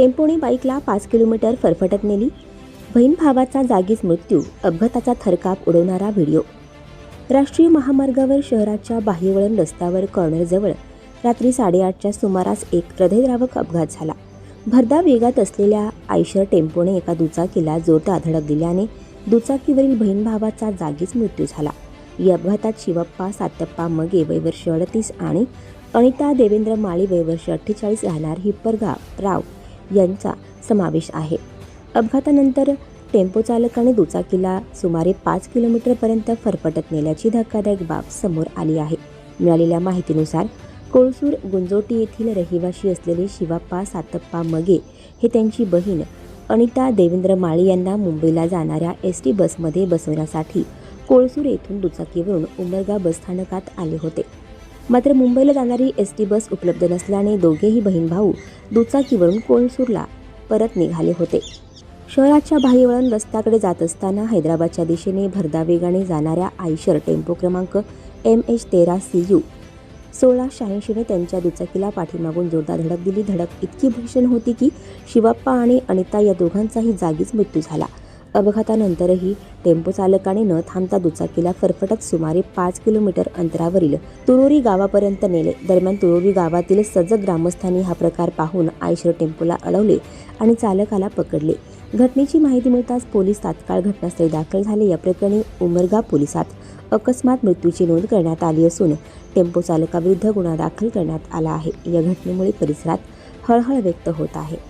टेम्पोने बाईकला पाच किलोमीटर फरफटत नेली. बहीण भावाचा जागीच मृत्यू अपघाताचा थरकाप उडवणारा व्हिडिओ. राष्ट्रीय महामार्गावर शहराच्या बाह्यवळण रस्त्यावर कॉर्नरजवळ रात्री साडेआठच्या सुमारास एक हृदयद्रावक अपघात झाला. भरदा वेगात असलेल्या आयशर टेम्पोने एका दुचाकीला जोरदार धडक दिल्याने दुचाकीवरील बहीण भावाचा जागीच मृत्यू झाला. या अपघातात शिवप्पा सातप्पा मगे वयवर्ष अडतीस आणि अनिता देवेंद्र माळी वयवर्ष अठ्ठेचाळीस राहणार हिप्परगाव राव. यांचा समावेश आहे. अपघातानंतर टेम्पो चालकाने दुचाकीला सुमारे पाच किलोमीटरपर्यंत फरफटत नेल्याची धक्कादायक बाब समोर आली आहे. मिळालेल्या माहितीनुसार कोळसूर गुंजोटी येथील रहिवाशी असलेले शिवाप्पा सातप्पा मगे हे त्यांची बहीण अनिता देवेंद्र माळी यांना मुंबईला जाणाऱ्या एस टी बसमध्ये बसवण्यासाठी कोळसूर येथून दुचाकीवरून उमरगा बसस्थानकात आले होते. मात्र मुंबईला जाणारी एस टी बस उपलब्ध नसल्याने दोघेही बहीण भाऊ दुचाकीवरून कोळसूरला परत निघाले होते. शहराच्या बाह्यवळण रस्त्याकडे जात असताना हैदराबादच्या दिशेने भरदा वेगाने जाणाऱ्या आयशर टेम्पो क्रमांक एम एच तेरा सी यू सोळा शहाऐंशीने त्यांच्या दुचाकीला पाठीमागून जोरदार धडक दिली. धडक इतकी भीषण होती की शिवाप्पा आणि अनिता या दोघांचाही जागीच मृत्यू झाला. अपघातानंतरही टेम्पो चालकाने न थांबता दुचाकीला फरफटत सुमारे पाच किलोमीटर अंतरावरील तुरोरी गावापर्यंत नेले. दरम्यान तुरोरी गावातील सजग ग्रामस्थांनी हा प्रकार पाहून आयशर टेम्पोला अडवले आणि चालकाला पकडले. घटनेची माहिती मिळताच पोलीस तात्काळ घटनास्थळी दाखल झाले. या प्रकरणी उमरगा पोलिसात अकस्मात मृत्यूची नोंद करण्यात आली असून टेम्पो चालकाविरुद्ध गुन्हा दाखल करण्यात आला आहे. या घटनेमुळे परिसरात हळहळ व्यक्त होत आहे.